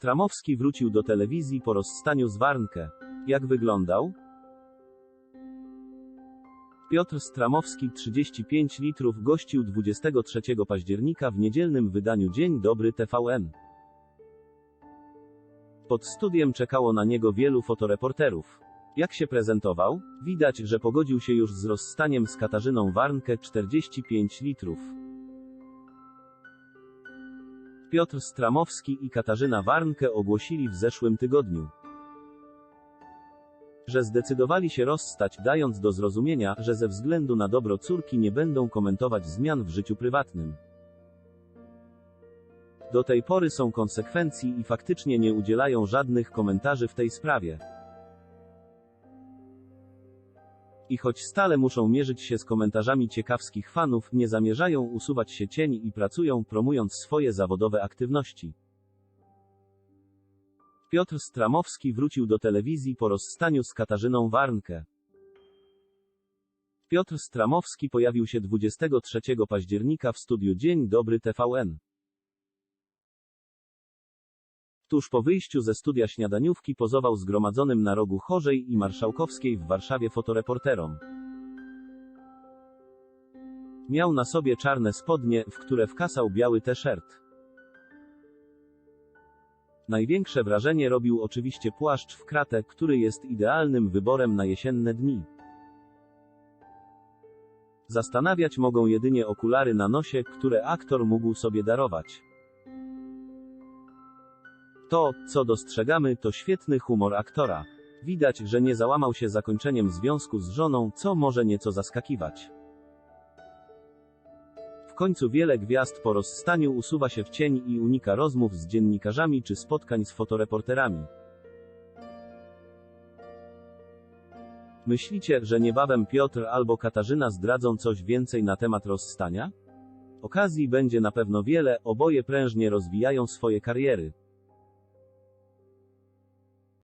Stramowski wrócił do telewizji po rozstaniu z Warnke. Jak wyglądał? Piotr Stramowski 35 litrów gościł 23 października w niedzielnym wydaniu Dzień Dobry TVN. Pod studiem czekało na niego wielu fotoreporterów. Jak się prezentował? Widać, że pogodził się już z rozstaniem z Katarzyną Warnke 45 litrów. Piotr Stramowski i Katarzyna Warnke ogłosili w zeszłym tygodniu, że zdecydowali się rozstać, dając do zrozumienia, że ze względu na dobro córki nie będą komentować zmian w życiu prywatnym. Do tej pory są konsekwencji i faktycznie nie udzielają żadnych komentarzy w tej sprawie. I choć stale muszą mierzyć się z komentarzami ciekawskich fanów, nie zamierzają usuwać się cieni i pracują, promując swoje zawodowe aktywności. Piotr Stramowski wrócił do telewizji po rozstaniu z Katarzyną Warnke. Piotr Stramowski pojawił się 23 października w studiu Dzień Dobry TVN. Tuż po wyjściu ze studia śniadaniówki pozował zgromadzonym na rogu Chorzej i Marszałkowskiej w Warszawie fotoreporterom. Miał na sobie czarne spodnie, w które wkasał biały t-shirt. Największe wrażenie robił oczywiście płaszcz w kratę, który jest idealnym wyborem na jesienne dni. Zastanawiać mogą jedynie okulary na nosie, które aktor mógł sobie darować. To, co dostrzegamy, to świetny humor aktora. Widać, że nie załamał się zakończeniem związku z żoną, co może nieco zaskakiwać. W końcu wiele gwiazd po rozstaniu usuwa się w cień i unika rozmów z dziennikarzami czy spotkań z fotoreporterami. Myślicie, że niebawem Piotr albo Katarzyna zdradzą coś więcej na temat rozstania? Okazji będzie na pewno wiele, oboje prężnie rozwijają swoje kariery.